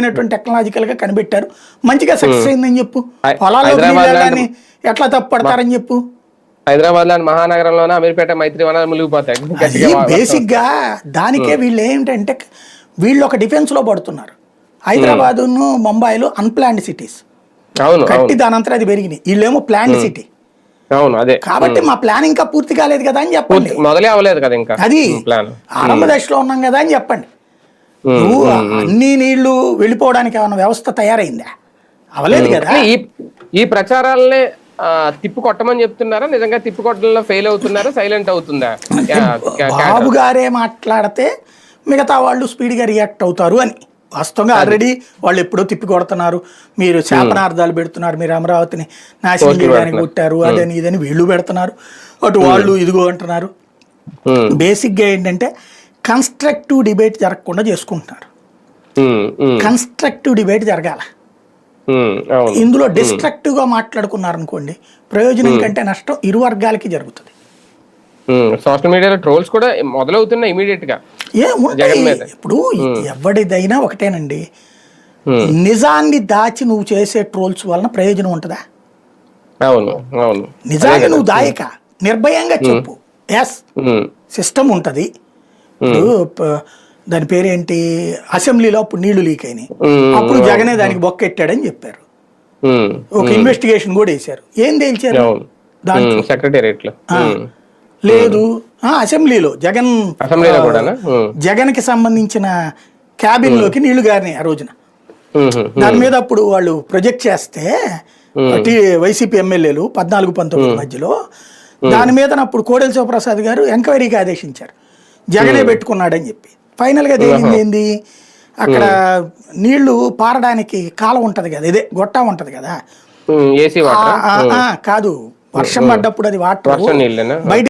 అద్భుతమైనటువంటి టెక్నాలజికల్గా కనిపెట్టారు. మంచిగా సక్సెస్ అయిందని చెప్పు. నీళ్ళని ఎట్లా తప్పు పడతారని చెప్పు. హైదరాబాద్ లాంటి మహానగరంలోనే అమీర్పేట మైత్రి వనాలు మునిగిపోతాయి. గట్టిగా అది వా- బేసిక్గా దానికే వీళ్ళు ఏంటంటే వీళ్ళు ఒక డిఫెన్స్లో పడుతున్నారు. హైదరాబాద్ ముంబైలో అన్ప్లాన్డ్ సిటీస్ అవును కట్టి అవును. దాని అంతా అది పెరిగినాయి. వీళ్ళేమో ప్లాన్డ్ సిటీ అవును అదే. కాబట్టి మా ప్లాన్ ఇంకా పూర్తి కాలేదు కదా అని చెప్పండి. మొదలే అవ్వలేదు కదా ఇంకా. అది ప్లాన్ ఆరంభ దశలో ఉన్నాం కదా అని చెప్పండి. నువ్వు అన్ని నీళ్ళు వెళ్ళిపోవడానికి ఏమైనా వ్యవస్థ తయారైందా? అవలేదు కదా. ఈ ఈ ప్రచారాలనే తిప్పు కొట్టమని చెప్తున్నారా? నిజంగా తిప్పు కొట్టడంలో ఫెయిల్ అవుతున్నారా? సైలెంట్ అవుతుందా? బాబు గారే మాట్లాడితే మిగతా వాళ్ళు స్పీడ్గా రియాక్ట్ అవుతారు అని. వాస్తవంగా ఆల్రెడీ వాళ్ళు ఎప్పుడో తిప్పి కొడుతున్నారు. మీరు శాపనార్థాలు పెడుతున్నారు. మీరు అమరావతిని నాశనం చేయడానికి కొట్టారు. అదని ఇదని వీళ్ళు పెడుతున్నారు. అటు వాళ్ళు ఇదిగో అంటున్నారు. బేసిక్గా ఏంటంటే కన్స్ట్రక్టివ్ డిబేట్ జరగకుండా చేసుకుంటున్నారు. కన్స్ట్రక్టివ్ డిబేట్ జరగాల. ఇందులో డిస్ట్రక్టివ్గా మాట్లాడుకున్నారు అనుకోండి ప్రయోజనం కంటే నష్టం ఇరు వర్గాలకి జరుగుతుంది. సోషల్ మీడియాలో ట్రోల్స్ కూడా మొదలవుతున్నాయి ఇమీడియట్గా ఇప్పుడు ఎవరిదైనా ఒకటేనండి నిజాన్ని దాచి నువ్వు చేసే ట్రోల్స్ వలన ప్రయోజనం ఉంటుందా? అవును అవును. నిజాన్ని నువ్వు దాయక నిర్భయంగా చెప్పు. ఎస్ సిస్టమ్ ఉంటుంది. దాని పేరేంటి? అసెంబ్లీలో అప్పుడు నీళ్ళు లీక్ అయినాయి. అప్పుడు జగనే దానికి బొక్కెట్టాడని చెప్పారు. ఒక ఇన్వెస్టిగేషన్ కూడా వేశారు. ఏం తేల్చారు? దాంట్లో. లేదు. అసెంబ్లీలో జగన్ జగన్కి సంబంధించిన క్యాబిన్లోకి నీళ్ళు గారినాయి ఆ రోజున. దాని మీద అప్పుడు వాళ్ళు ప్రొజెక్ట్ చేస్తే వైసీపీ ఎమ్మెల్యేలు పద్నాలుగు పంతొమ్మిది మధ్యలో దాని మీద అప్పుడు కోడెల శివప్రసాద్ గారు ఎంక్వైరీకి ఆదేశించారు. జగనే పెట్టుకున్నాడని చెప్పి. ఫైనల్గా తేలింది ఏంది? అక్కడ నీళ్ళు పారడానికి కాలం ఉంటది కదా ఇదే గొట్టా ఉంటది కదా. కాదు వర్షం పడ్డప్పుడు అది వాటర్. బయట